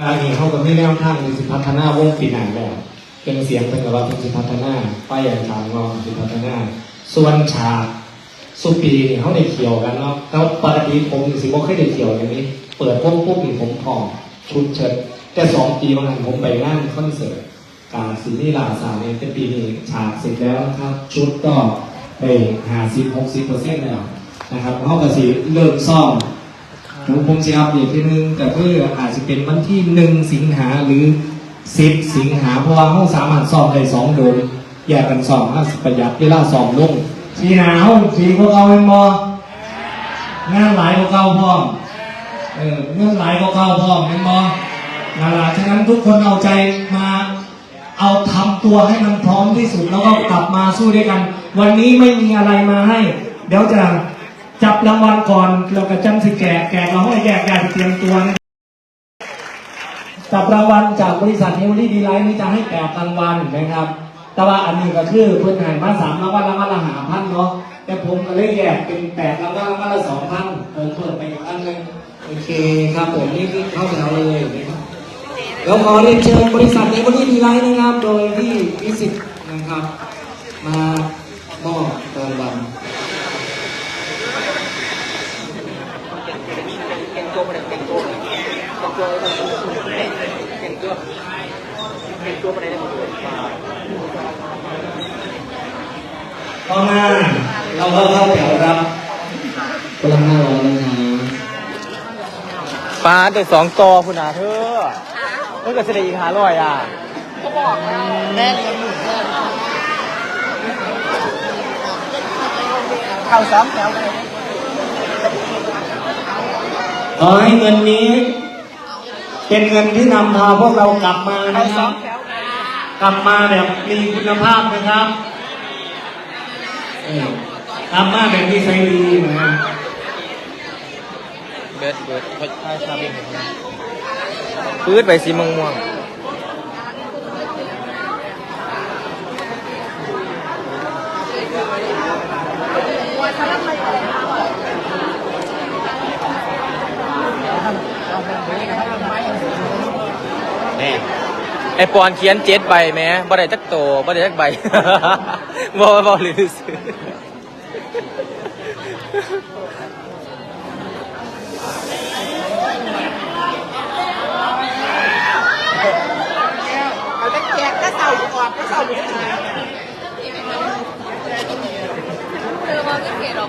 นี่เขาก็ไมีแนวทางในสิพัฒนาวงปีหน้าแล้วเป็นเสียงเป็นกับว่าเป็นสิพัฒนาป้ายอย่างทางงอสิพัฒนา ส่วนฉากสุปีเนี่ยเขาได้เขียวกันเนาะแล้วปกติผมสิบ่เคยได้เขียวอย่างนี้ เปิดปุ๊บปุ๊บนี่ผมพอชุดเชิดแต่สองปีบางอันผมไปงานคอนเสิร์ตการซีรีส์ลาซาเนี่ยเป็นปีนี้ฉากเสร็จแล้วครับ ชุดก็ไปหาสิบหกสิบเปอร์เซ็นต์แล้วนะครับเขาก็สิเริ่มซ่อม ผมผมจะอัปเดตทีนึงแต่เพื่ออาจจะเป็นวันที่หนึ่งสิงหาหรือสิบสิงหาเพราะว่าห้องสามารถสอบได้สองโดมแยกกันสอบห้าสิบประหยัดเวลาสอบลงสีหนาวสีพวกเราเป็นบองานหลายพวกเราพร้อมเออเงื่อนหลายพวกเราพร้อมเป็นบนาลาฉะนั้นทุกคนเอาใจมาเอาทำตัวให้มันพร้อมที่สุดแล้วก็กลับมาสู้ด้วยกัน วันนี้ไม่มีอะไรมาให้ เดี๋ยวจะ จับรางวัลก่อนเราก็จำสิแกะแกะเราให้แยกแยะเตรียมตัวนะจับรางวัลจากบริษัทเฮลลี่ดีไลท์นี่จะให้แปดรางวัลนะครับ แต่ว่าอันนี้ก็คือเพื่อนหายมาสามรางวัลรางวัลละหาพันเนาะแต่ผมก็เลยแยกเป็นแปดรางวัลรางวัลละสองพันเพิ่มเพิ่มไปอีกอันหนึงโอเคครับผมนี่คือเข้าแถวเลยนะครับเดี๋ยวขอเรียนเชิญบริษัทเฮลลี่ดีไลท์นะครับ โดยที่วิสิตนะครับ มามอบรางวัล ต่อมาเราก็เข้าแถวรับคนละห้าร้อยนะคะปลาเด็กสองตัวคุณอาเธอเมื่อกี้เสด็จอีกหาร้อยอะแม่เลี้ยงหนูแม่เข้าซ้ำแถวกันขอให้เงินนี้ เป็นเงินที่นำพาพวกเรากลับมานะครับ กลับมาแบบมีคุณภาพนะครับเออกลับมาแบบมีไซดีนะเบิร์ดเบิร์ดเขาใช่ชาบินปื๊ดไปสีม่วงม่ นี่ไอปอนเขียนเจ็ดใบแม้บ่ได้จักโตบ่ได้จักใบ บ่บ่หรือซื้อ